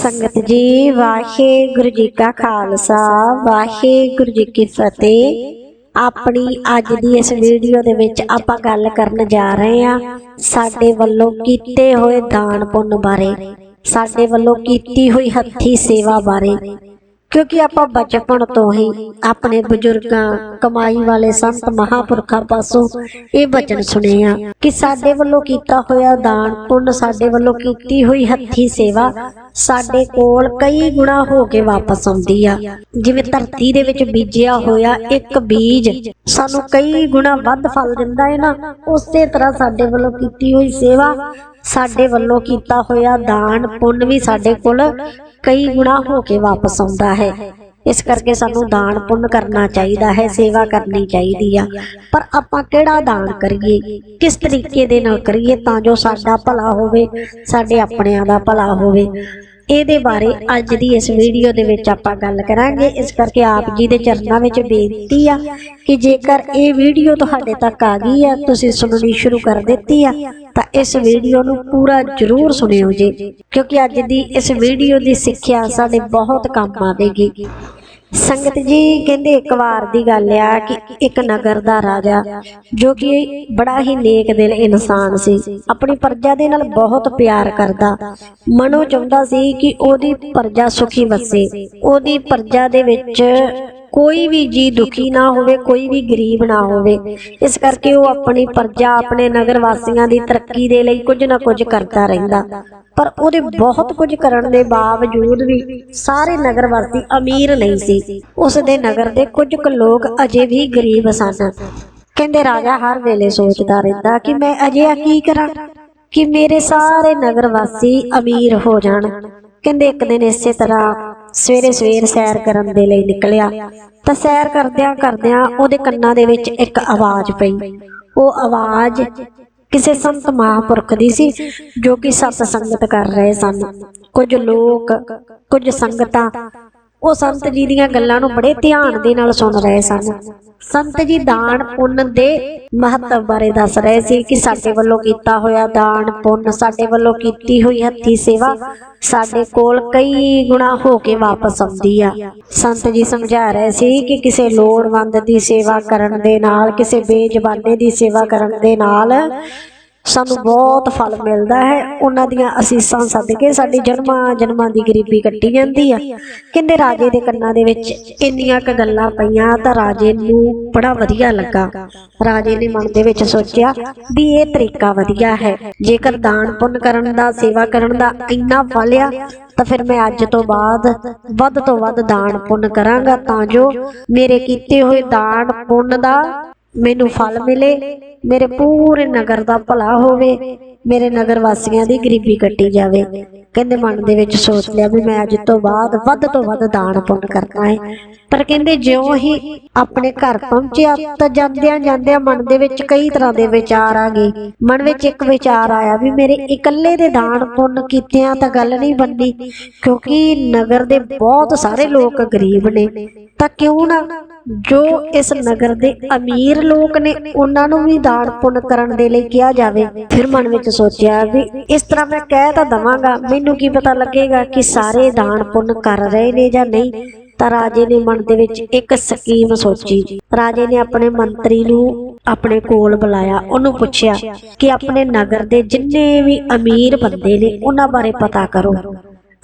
ਸੰਗਤ ਜੀ, ਵਾਹਿਗੁਰੂ ਜੀ ਕਾ ਖਾਲਸਾ, ਵਾਹਿਗੁਰੂ ਜੀ ਕੀ ਫਤਿਹ। ਆਪਣੀ ਅੱਜ ਦੀ ਇਸ ਵੀਡੀਓ ਦੇ ਵਿੱਚ ਆਪਾਂ ਗੱਲ ਕਰਨ ਜਾ ਰਹੇ ਹਾਂ ਸਾਡੇ ਵੱਲੋਂ ਕੀਤੇ ਹੋਏ ਦਾਨ ਪੁੰਨ ਬਾਰੇ, ਸਾਡੇ ਵੱਲੋਂ ਕੀਤੀ ਹੋਈ ਹੱਥੀ ਸੇਵਾ ਬਾਰੇ। ਕਿਉਂਕਿ ਆਪਾਂ ਬਚਪਨ ਤੋਂ ਹੀ ਆਪਣੇ ਬਜ਼ੁਰਗਾਂ, ਕਮਾਈ ਵਾਲੇ ਸੰਤ ਮਹਾਪੁਰਖਾਂ ਪਾਸੋਂ ਇਹ ਬਚਨ ਸੁਣੇ ਆ ਕਿ ਸਾਡੇ ਵੱਲੋਂ ਕੀਤਾ ਹੋਇਆ ਦਾਨ, ਪੁੰਨ ਸਾਡੇ ਵੱਲੋਂ ਕੀਤੀ ਹੋਈ ਹੱਥੀ ਸੇਵਾ ਸਾਡੇ ਕੋਲ ਕਈ ਗੁਣਾ ਹੋ ਕੇ ਵਾਪਸ ਆਉਂਦੀ ਆ। ਜਿਵੇਂ ਧਰਤੀ ਦੇ ਵਿੱਚ ਬੀਜਿਆ ਹੋਇਆ ਇੱਕ ਬੀਜ ਸਾਨੂੰ ਕਈ ਗੁਣਾ ਵੱਧ ਫਲ ਦਿੰਦਾ ਹੈ ਨਾ, ਉਸੇ ਤਰ੍ਹਾਂ ਸਾਡੇ ਵੱਲੋਂ ਕੀਤੀ ਹੋਈ ਸੇਵਾ ਸਾਡੇ ਵੱਲੋਂ ਕੀਤਾ ਹੋਇਆ ਦਾਨ ਪੁੰਨ ਵੀ ਸਾਡੇ ਕੋਲ ਕਈ ਗੁਣਾ ਹੋ ਕੇ ਵਾਪਸ ਆਉਂਦਾ ਹੈ। ਇਸ ਕਰਕੇ ਸਾਨੂੰ ਦਾਨ ਪੁੰਨ ਕਰਨਾ ਚਾਹੀਦਾ ਹੈ, ਸੇਵਾ ਕਰਨੀ ਚਾਹੀਦੀ ਆ। ਪਰ ਆਪਾਂ ਕਿਹੜਾ ਦਾਨ ਕਰੀਏ? ਕਿਸ ਤਰੀਕੇ ਦੇ ਨਾਲ ਕਰੀਏ ਤਾਂ ਜੋ ਸਾਡਾ ਭਲਾ ਹੋਵੇ, ਸਾਡੇ ਆਪਣਿਆਂ ਦਾ ਭਲਾ ਹੋਵੇ। ਇਹਦੇ ਬਾਰੇ ਅੱਜ ਦੀ ਇਸ ਵੀਡੀਓ ਦੇ ਵਿੱਚ ਆਪਾਂ ਗੱਲ ਕਰਾਂਗੇ। ਇਸ ਕਰਕੇ ਆਪ ਜੀ ਦੇ ਚਰਨਾਂ ਵਿੱਚ ਬੇਨਤੀ ਆ ਕਿ ਜੇਕਰ ਇਹ ਵੀਡੀਓ ਤੁਹਾਡੇ ਤੱਕ ਆ ਗਈ ਆ, ਤੁਸੀਂ ਸੁਣਨੀ ਸ਼ੁਰੂ ਕਰ ਦਿੱਤੀ ਆ, ਤਾਂ ਇਸ ਵੀਡੀਓ ਨੂੰ ਪੂਰਾ ਜ਼ਰੂਰ ਸੁਣਿਓ ਜੀ। ਕਿਉਂਕਿ ਅੱਜ ਦੀ ਇਸ ਵੀਡੀਓ ਦੀ ਸਿੱਖਿਆ ਸਾਡੇ ਬਹੁਤ ਕੰਮ ਆਵੇਗੀ। ਸੰਗਤ ਜੀ ਕਹਿੰਦੇ ਇੱਕ ਵਾਰ ਦੀ ਗੱਲ ਆ ਕਿ ਇੱਕ ਨਗਰ ਦਾ ਰਾਜਾ, ਜੋ ਕਿ ਬੜਾ ਹੀ ਨੇਕ ਦਿਲ ਇਨਸਾਨ ਸੀ, ਆਪਣੀ ਪ੍ਰਜਾ ਦੇ ਨਾਲ ਬਹੁਤ ਪਿਆਰ ਕਰਦਾ। ਮਨੋ ਚਾਹੁੰਦਾ ਸੀ ਕਿ ਉਹਦੀ ਪ੍ਰਜਾ ਸੁਖੀ ਵਸੇ, ਉਹਦੀ ਪ੍ਰਜਾ ਦੇ ਵਿੱਚ ਕੋਈ ਵੀ ਜੀ ਦੁਖੀ ਨਾ ਹੋਵੇ, ਕੋਈ ਵੀ ਗਰੀਬ ਨਾ ਹੋਵੇ। ਇਸ ਕਰਕੇ ਉਹ ਆਪਣੀ ਪ੍ਰਜਾ, ਆਪਣੇ ਨਗਰ ਵਾਸੀਆਂ ਦੀ ਤਰੱਕੀ ਦੇ ਲਈ ਕੁਝ ਨਾ ਕੁਝ ਕਰਦਾ ਰਹਿੰਦਾ। ਪਰ ਉਹਦੇ ਬਹੁਤ ਕੁਝ ਕਰਨ ਦੇ ਬਾਵਜੂਦ ਵੀ ਸਾਰੇ ਨਗਰ ਵਾਸੀ ਅਮੀਰ ਨਹੀਂ ਸੀ। ਉਸ ਦੇ ਨਗਰ ਦੇ ਕੁਝ ਕੁ ਲੋਕ ਅਜੇ ਵੀ ਗਰੀਬ ਸਨ। ਕਹਿੰਦੇ ਰਾਜਾ ਹਰ ਵੇਲੇ ਸੋਚਦਾ ਰਹਿੰਦਾ ਕਿ ਮੈਂ ਅਜਿਹਾ ਕੀ ਕਰਾਂ? ਕਿ ਮੇਰੇ ਸਾਰੇ ਨਗਰ ਵਾਸੀ ਅਮੀਰ ਹੋ ਜਾਣ। ਕਹਿੰਦੇ ਇੱਕ ਦਿਨ ਇਸੇ ਤਰ੍ਹਾਂ ਸਵੇਰੇ ਸਵੇਰ ਸੈਰ ਕਰਨ ਦੇ ਲਈ ਨਿਕਲਿਆ, ਤਾਂ ਸੈਰ ਕਰਦਿਆਂ ਕਰਦਿਆਂ ਉਹਦੇ ਕੰਨਾਂ ਦੇ ਵਿੱਚ ਇੱਕ ਆਵਾਜ਼ ਪਈ। ਉਹ ਆਵਾਜ਼ ਕਿਸੇ ਸੰਤ ਮਹਾਂਪੁਰਖ ਦੀ ਸੀ, ਜੋ ਕਿ ਸਤ ਸੰਗਤ ਕਰ ਰਹੇ ਸਨ। ਕੁਝ ਲੋਕ, ਕੁਝ ਸੰਗਤਾਂ ਉਹ ਸੰਤ ਜੀ ਦੀਆਂ ਗੱਲਾਂ ਨੂੰ ਬੜੇ ਧਿਆਨ ਦੇ ਨਾਲ ਸੁਣ ਰਹੇ ਸਨ। ਸੰਤ ਜੀ ਦਾਨ ਪੁੰਨ ਦੇ ਮਹੱਤਵ ਬਾਰੇ ਦੱਸ ਰਹੇ ਸੀ ਕਿ ਸਾਡੇ ਵੱਲੋਂ ਕੀਤਾ ਹੋਇਆ ਦਾਨ ਪੁੰਨ, ਸਾਡੇ ਵੱਲੋਂ ਕੀਤੀ ਹੋਈ ਹੱਥੀ ਸੇਵਾ ਸਾਡੇ ਕੋਲ ਕਈ ਗੁਣਾ ਹੋ ਕੇ ਵਾਪਸ ਆਉਂਦੀ ਆ। ਸੰਤ ਜੀ ਸਮਝਾ ਰਹੇ ਸੀ ਕਿ ਕਿਸੇ ਲੋੜਵੰਦ ਦੀ ਸੇਵਾ ਕਰਨ ਦੇ ਨਾਲ, ਕਿਸੇ ਬੇਜ਼ਬਾਨੇ ਦੀ ਸੇਵਾ ਕਰਨ ਦੇ ਨਾਲ ਸਾਨੂੰ ਬਹੁਤ ਫਲ ਮਿਲਦਾ ਹੈ। ਉਹਨਾਂ ਦੀਆਂ ਅਸੀਸਾਂ ਸਦਕੇ ਸਾਡੀ ਜਨਮਾਂ ਜਨਮਾਂ ਦੀ ਗਰੀਬੀ ਕੱਟੀ ਜਾਂਦੀ ਆ। ਕਹਿੰਦੇ ਰਾਜੇ ਦੇ ਕੰਨਾਂ ਦੇ ਵਿੱਚ ਇੰਨੀਆਂ ਕ ਗੱਲਾਂ ਪਈਆਂ ਤਾਂ ਰਾਜੇ ਨੂੰ ਬੜਾ ਵਧੀਆ ਲੱਗਾ। ਰਾਜੇ ਨੇ ਮਨ ਦੇ ਵਿੱਚ ਸੋਚਿਆ ਵੀ ਇਹ ਤਰੀਕਾ ਵਧੀਆ ਹੈ। ਜੇਕਰ ਦਾਨ ਪੁੰਨ ਕਰਨ ਦਾ, ਸੇਵਾ ਕਰਨ ਦਾ ਇੰਨਾ ਫਲ ਆ, ਤਾਂ ਫਿਰ ਮੈਂ ਅੱਜ ਤੋਂ ਬਾਅਦ ਵੱਧ ਤੋਂ ਵੱਧ ਦਾਨ ਪੁੰਨ ਕਰਾਂਗਾ। ਤਾਂ ਜੋ ਮੇਰੇ ਕੀਤੇ ਹੋਏ ਦਾਨ ਪੁੰਨ ਦਾ ਮੈਨੂੰ ਫਲ ਮਿਲੇ ਮੇਰੇ ਪੂਰੇ ਨਗਰ ਦਾ ਭਲਾ ਹੋਵੇ ਮੇਰੇ ਨਗਰ ਵਾਸੀਆਂ ਦੀ ਗਰੀਬੀ ਕੱਟੀ ਜਾਵੇ। ਕਹਿੰਦੇ ਮਨ ਦੇ ਵਿੱਚ ਸੋਚ ਲਿਆ ਵੀ ਮੈਂ ਅੱਜ ਤੋਂ ਬਾਅਦ ਵੱਧ ਤੋਂ ਵੱਧ ਦਾਨ ਪੁੰਨ ਕਰਨਾ ਹੈ। ਪਰ ਕਹਿੰਦੇ ਜਿਉਂ ਹੀ ਆਪਣੇ ਘਰ ਪਹੁੰਚਿਆ ਤਾਂ ਜਾਂਦਿਆਂ ਜਾਂਦਿਆਂ ਮਨ ਦੇ ਵਿੱਚ ਕਈ ਤਰ੍ਹਾਂ ਦੇ ਵਿਚਾਰ ਆ ਗਏ। ਮਨ ਵਿੱਚ ਇੱਕ ਵਿਚਾਰ ਆਇਆ ਵੀ ਮੇਰੇ ਇਕੱਲੇ ਦੇ ਦਾਨ ਪੁੰਨ ਕੀਤਿਆਂ ਤਾਂ ਗੱਲ ਨਹੀਂ ਬਣਨੀ ਕਿਉਂਕਿ ਨਗਰ ਦੇ ਬਹੁਤ ਸਾਰੇ ਲੋਕ ਗਰੀਬ ਨੇ। ਤਾਂ ਕਿਉਂ ਨਾ ਜੋ ਇਸ ਨਗਰ ਦੇ ਅਮੀਰ ਲੋਕ ਨੇ, ਉਹਨਾਂ ਨੂੰ ਵੀ ਦਾਨ ਪੁੰਨ ਕਰਨ ਦੇ ਲਈ ਕਿਹਾ ਜਾਵੇ। ਫਿਰ ਮਨ ਵਿੱਚ ਸੋਚਿਆ ਵੀ ਇਸ ਤਰ੍ਹਾਂ ਮੈਂ ਕਹਿ ਤਾਂ ਦਵਾਂਗਾ, ਮੈਨੂੰ ਕੀ ਪਤਾ ਲੱਗੇਗਾ ਕਿ ਸਾਰੇ ਦਾਨ ਪੁੰਨ ਕਰ ਰਹੇ ਨੇ ਜਾਂ ਨਹੀਂ। ਤਾਂ ਰਾਜੇ ਨੇ ਮਨ ਦੇ ਵਿੱਚ ਇੱਕ ਸਕੀਮ ਸੋਚੀ। ਰਾਜੇ ਨੇ ਆਪਣੇ ਮੰਤਰੀ ਨੂੰ ਆਪਣੇ ਕੋਲ ਬੁਲਾਇਆ, ਉਹਨੂੰ ਪੁੱਛਿਆ ਕਿ ਆਪਣੇ ਨਗਰ ਦੇ ਜਿੰਨੇ ਵੀ ਅਮੀਰ ਬੰਦੇ ਨੇ, ਉਹਨਾਂ ਬਾਰੇ ਪਤਾ ਕਰੋ।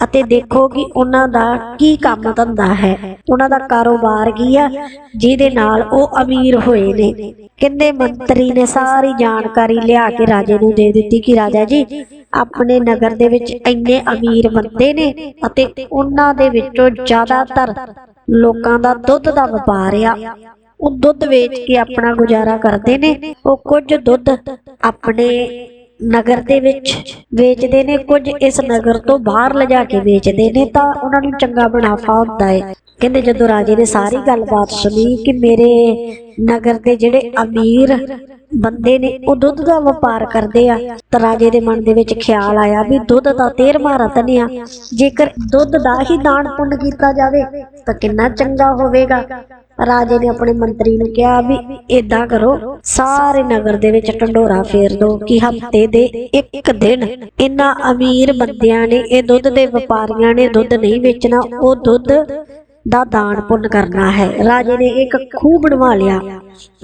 ਅਤੇ ਦੇਖੋ ਕਿ ਉਹਨਾਂ ਦਾ ਕੀ ਕੰਮ ਧੰਦਾ ਹੈ। ਉਹਨਾਂ ਦਾ ਕਾਰੋਬਾਰ ਕੀ ਆ? ਜਿਹਦੇ ਨਾਲ ਉਹ ਅਮੀਰ ਹੋਏ ਨੇ। ਕਹਿੰਦੇ ਮੰਤਰੀ ਨੇ ਸਾਰੀ ਜਾਣਕਾਰੀ ਲਿਆ ਕੇ ਰਾਜੇ ਨੂੰ ਦੇ ਦਿੱਤੀ ਕਿ ਰਾਜਾ ਜੀ, ਆਪਣੇ ਨਗਰ ਦੇ ਵਿੱਚ ਇੰਨੇ ਅਮੀਰ ਬੰਦੇ ਨੇ ਅਤੇ ਉਹਨਾਂ ਦੇ ਵਿੱਚੋਂ ਜ਼ਿਆਦਾਤਰ ਲੋਕਾਂ ਦਾ ਦੁੱਧ ਦਾ ਵਪਾਰ ਆ। ਉਹ ਦੁੱਧ ਵੇਚ ਕੇ ਆਪਣਾ ਗੁਜ਼ਾਰਾ ਕਰਦੇ ਨੇ। ਉਹ ਕੁਝ ਦੁੱਧ ਆਪਣੇ ਨਗਰ ਦੇ ਵਿੱਚ ਵੇਚਦੇ ਨੇ, ਕੁਝ ਇਸ ਨਗਰ ਤੋਂ ਬਾਹਰ ਲਿਜਾ ਕੇ ਵੇਚਦੇ ਨੇ, ਤਾਂ ਉਹਨਾਂ ਨੂੰ ਚੰਗਾ ਮੁਨਾਫਾ ਹੁੰਦਾ ਹੈ ਕਹਿੰਦੇ ਜਦੋਂ ਰਾਜੇ ਨੇ ਸਾਰੀ ਗੱਲਬਾਤ ਸੁਣੀ ਕਿ ਮੇਰੇ ਨਗਰ ਦੇ ਜਿਹੜੇ ਅਮੀਰ ਬੰਦੇ ਨੇ, ਉਹ ਦੁੱਧ ਦਾ ਵਪਾਰ ਕਰਦੇ ਆ, ਤਾਂ ਰਾਜੇ ਦੇ ਮਨ ਦੇ ਵਿੱਚ ਖਿਆਲ ਆਇਆ ਵੀ ਦੁੱਧ ਦਾ 13ਵਾਂ ਰਤਨ ਆ। ਜੇਕਰ ਦੁੱਧ ਦਾ ਹੀ ਦਾਨ ਪੁੰਨ ਕੀਤਾ ਜਾਵੇ, ਤਾਂ ਕਿੰਨਾ ਚੰਗਾ ਹੋਵੇਗਾ। ਰਾਜੇ ਨੇ ਆਪਣੇ ਮੰਤਰੀ ਨੂੰ ਕਿਹਾ ਵੀ ਇਦਾਂ ਕਰੋ, ਸਾਰੇ ਨਗਰ ਦੇ ਵਿੱਚ ਢੰਡੋਰਾ ਫੇਰ ਦਿਓ ਕਿ ਹਫ਼ਤੇ ਦੇ ਇੱਕ ਦਿਨ ਇਨ੍ਹਾਂ ਅਮੀਰ ਬੰਦਿਆਂ ਨੇ ਇਹ ਦੁੱਧ ਦੇ ਵਪਾਰੀਆਂ ਨੇ ਦੁੱਧ ਨਹੀਂ ਵੇਚਣਾ, ਉਹ ਦੁੱਧ ਦਾ ਦਾਨ ਪੁੰਨ ਕਰਨਾ ਹੈ। ਰਾਜੇ ਨੇ ਇੱਕ ਖੂਹ ਬਣਵਾ ਲਿਆ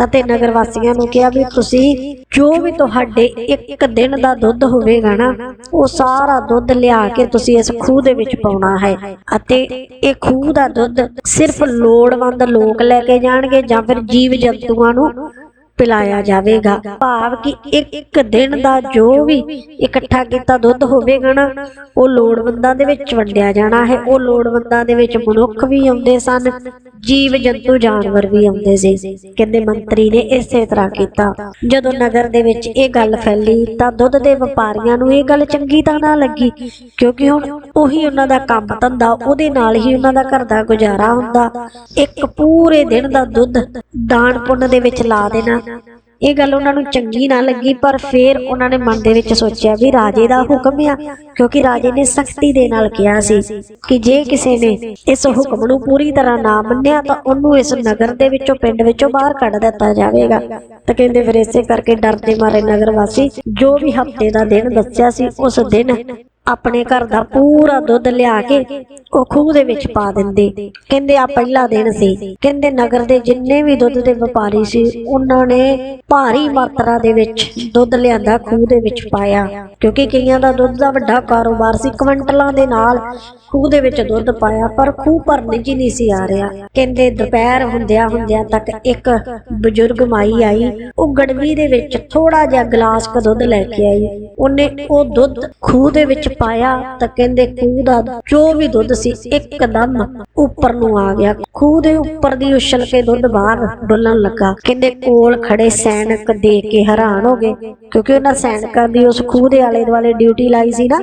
ਅਤੇ ਨਗਰ ਵਾਸੀਆਂ ਨੂੰ ਕਿਹਾ ਵੀ ਤੁਸੀਂ ਜੋ ਵੀ ਤੁਹਾਡੇ ਇੱਕ ਦਿਨ ਦਾ ਦੁੱਧ ਹੋਵੇਗਾ ਨਾ, ਉਹ ਸਾਰਾ ਦੁੱਧ ਲਿਆ ਕੇ ਤੁਸੀਂ ਇਸ ਖੂਹ ਦੇ ਵਿੱਚ ਪਾਉਣਾ ਹੈ ਅਤੇ ਇਹ ਖੂਹ ਦਾ ਦੁੱਧ ਸਿਰਫ ਲੋੜਵੰਦ ਲੋਕ ਲੈ ਕੇ ਜਾਣਗੇ ਜਾਂ ਫਿਰ ਜੀਵ ਜੰਤੂਆਂ ਨੂੰ ਪਿਲਾਇਆ ਜਾਵੇਗਾ। ਭਾਵ ਕਿ ਇੱਕ ਦਿਨ ਦਾ ਜੋ ਵੀ ਇਕੱਠਾ ਕੀਤਾ ਦੁੱਧ ਹੋਵੇਗਾ ਨਾ, ਉਹ ਲੋੜਵੰਦਾਂ ਦੇ ਵਿੱਚ ਵੰਡਿਆ ਜਾਣਾ ਹੈ। ਉਹ ਲੋੜਵੰਦਾਂ ਦੇ ਵਿੱਚ ਮਨੁੱਖ ਵੀ ਆਉਂਦੇ ਸਨ। ਜੀਵ ਜੰਤੂ ਜਾਨਵਰ ਵੀ ਆਉਂਦੇ ਸੀ। ਕਹਿੰਦੇ ਮੰਤਰੀ ਨੇ ਇਸੇ ਤਰ੍ਹਾਂ ਕੀਤਾ। ਜਦੋਂ ਨਗਰ ਦੇ ਵਿੱਚ ਇਹ ਗੱਲ ਫੈਲੀ ਤਾਂ ਦੁੱਧ ਦੇ ਵਪਾਰੀਆਂ ਨੂੰ ਇਹ ਗੱਲ ਚੰਗੀ ਤਾਂ ਨਾ ਲੱਗੀ। ਕਿਉਂਕਿ ਹੁਣ ਉਹੀ ਉਹਨਾਂ ਦਾ ਕੰਮ ਧੰਦਾ, ਉਹਦੇ ਨਾਲ ਹੀ ਉਹਨਾਂ ਦਾ ਘਰ ਦਾ ਗੁਜ਼ਾਰਾ ਹੁੰਦਾ। ਇੱਕ ਪੂਰੇ ਦਿਨ ਦਾ ਦੁੱਧ ਦਾਨ ਪੁੰਨ ਦੇ ਵਿੱਚ ਲਾ ਦੇਣਾ। ਇਹ ਗੱਲ ਉਹਨਾਂ ਨੂੰ ਚੰਗੀ ਨਾ ਲੱਗੀ, ਪਰ ਫਿਰ ਉਹਨਾਂ ਨੇ ਮਨ ਦੇ ਵਿੱਚ ਸੋਚਿਆ ਵੀ ਰਾਜੇ ਦਾ ਹੁਕਮ ਆ, ਕਿਉਂਕਿ ਰਾਜੇ ਨੇ ਸਖਤੀ ਦੇ ਨਾਲ ਕਿਹਾ ਸੀ ਕਿ ਜੇ ਕਿਸੇ ਨੇ ਇਸ ਹੁਕਮ ਨੂੰ ਪੂਰੀ ਤਰ੍ਹਾਂ ਨਾ ਮੰਨਿਆ, ਤਾਂ ਉਹਨੂੰ ਇਸ ਨਗਰ ਦੇ ਵਿੱਚੋਂ, ਪਿੰਡ ਵਿੱਚੋਂ ਬਾਹਰ ਕੱਢ ਦਿੱਤਾ ਜਾਵੇਗਾ। ਤਾਂ ਕਹਿੰਦੇ ਫਿਰ ਇਸੇ ਕਰਕੇ ਡਰਦੇ ਮਾਰੇ ਨਗਰ ਵਾਸੀ ਜੋ ਵੀ ਹਫ਼ਤੇ ਦਾ ਦਿਨ ਦੱਸਿਆ ਸੀ, ਉਸ ਦਿਨ ਆਪਣੇ ਘਰ ਦਾ ਪੂਰਾ ਦੁੱਧ ਲਿਆ ਕੇ ਉਹ ਖੂਹ ਦੇ ਵਿੱਚ ਪਾ ਦਿੰਦੇ। ਕਹਿੰਦੇ ਆ ਪਹਿਲਾ ਦਿਨ ਸੀ। ਕਹਿੰਦੇ, ਨਗਰ ਦੇ ਜਿੰਨੇ ਵੀ ਦੁੱਧ ਦੇ ਵਪਾਰੀ ਸੀ, ਉਹਨਾਂ ਨੇ ਭਾਰੀ ਮਾਤਰਾ ਦੇ ਵਿੱਚ ਦੁੱਧ ਲਿਆਂਦਾ, ਖੂਹ ਦੇ ਵਿੱਚ ਪਾਇਆ। ਕਿਉਂਕਿ ਕਈਆਂ ਦਾ ਦੁੱਧ ਦਾ ਵੱਡਾ ਕਾਰੋਬਾਰ ਸੀ, ਕੁਇੰਟਲਾਂ ਦੇ ਨਾਲ ਖੂਹ ਦੇ ਵਿੱਚ ਦੁੱਧ ਪਾਇਆ, ਪਰ ਖੂਹ ਭਰਨ ਜੀ ਨਹੀਂ ਸੀ ਆ ਰਿਹਾ। ਕਹਿੰਦੇ, ਦੁਪਹਿਰ ਹੁੰਦਿਆਂ ਹੁੰਦਿਆਂ ਤੱਕ ਇੱਕ ਬਜ਼ੁਰਗ ਮਾਈ ਆਈ, ਉਹ ਗੜਵੀ ਦੇ ਵਿੱਚ ਥੋੜਾ ਜਿਹਾ ਗਲਾਸ ਕ ਦੁੱਧ ਲੈ ਕੇ ਆਈ। ਉਹਨੇ ਉਹ ਦੁੱਧ ਖੂਹ ਦੇ ਵਿੱਚ ਪਾਇਆ ਤਾਂ ਕਹਿੰਦੇ ਖੂਹ ਦਾ ਜੋ ਵੀ ਦੁੱਧ ਸੀ ਇੱਕਦਮ ਉੱਪਰ ਨੂੰ ਆ ਗਿਆ। ਖੂਹ ਦੇ ਉੱਪਰ ਦੀ ਉਛਲ ਕੇ ਦੁੱਧ ਬਾਹਰ ਡੁੱਲਣ ਲੱਗਾ। ਕਹਿੰਦੇ ਕੋਲ ਖੜੇ ਸੈਨਿਕ ਦੇਖ ਕੇ ਹੈਰਾਨ ਹੋ ਗਏ ਕਿਉਂਕਿ ਉਹਨਾਂ ਸੈਨਿਕਾਂ ਦੀ ਉਸ ਖੂਹ ਦੇ ਆਲੇ ਦੁਆਲੇ ਡਿਊਟੀ ਲਾਈ ਸੀ ਨਾ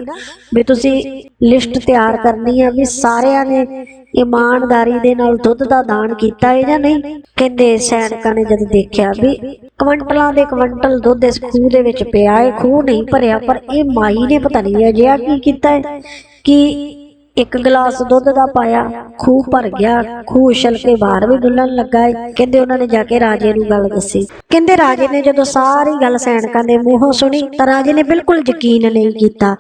ਵੀ ਤੁਸੀਂ ਲਿਸਟ ਤਿਆਰ ਕਰਨੀ ਆ ਵੀ ਸਾਰਿਆਂ ਨੇ ਇਮਾਨਦਾਰੀ ਦੇ ਨਾਲ ਦੁੱਧ ਦਾ ਦਾਨ ਕੀਤਾ ਹੈ ਜਾਂ ਨਹੀਂ? ਕਹਿੰਦੇ ਸੈਨਿਕਾਂ ਨੇ ਜਦ ਦੇਖਿਆ ਵੀ ਕੁਇੰਟਲਾਂ ਦੇ ਕੁਇੰਟਲ ਦੁੱਧ ਇਸ ਖੂਹ ਦੇ ਵਿੱਚ ਪਿਆ ਹੈ, ਖੂਹ ਨਹੀਂ ਭਰਿਆ, ਪਰ ਇਹ ਮਾਈ ਨੇ ਪਤਾ ਨਹੀਂ ਅਜਿਹਾ ਕੀ ਕੀਤਾ ਹੈ ਕਿ ਇੱਕ ਗਲਾਸ ਦੁੱਧ ਦਾ ਪਾਇਆ, ਖੂਹ ਭਰ ਗਿਆ, ਖੂਹ ਉਛਲ ਕੇ ਬਾਹਰ ਵੀ ਡੁੱਲਣ ਲੱਗਾ ਕਹਿੰਦੇ ਉਹਨਾਂ ਨੇ ਜਾ ਕੇ ਰਾਜੇ ਨੂੰ ਗੱਲ ਦੱਸੀ। ਕਹਿੰਦੇ ਰਾਜੇ ਨੇ ਜਦੋਂ ਸਾਰੀ ਗੱਲ ਸੈਨਿਕਾਂ ਦੇ ਮੂੰਹੋਂ ਸੁਣੀ, ਤਾਂ ਰਾਜੇ ਨੇ ਬਿਲਕੁਲ ਯਕੀਨ ਨਹੀਂ ਕੀਤਾ।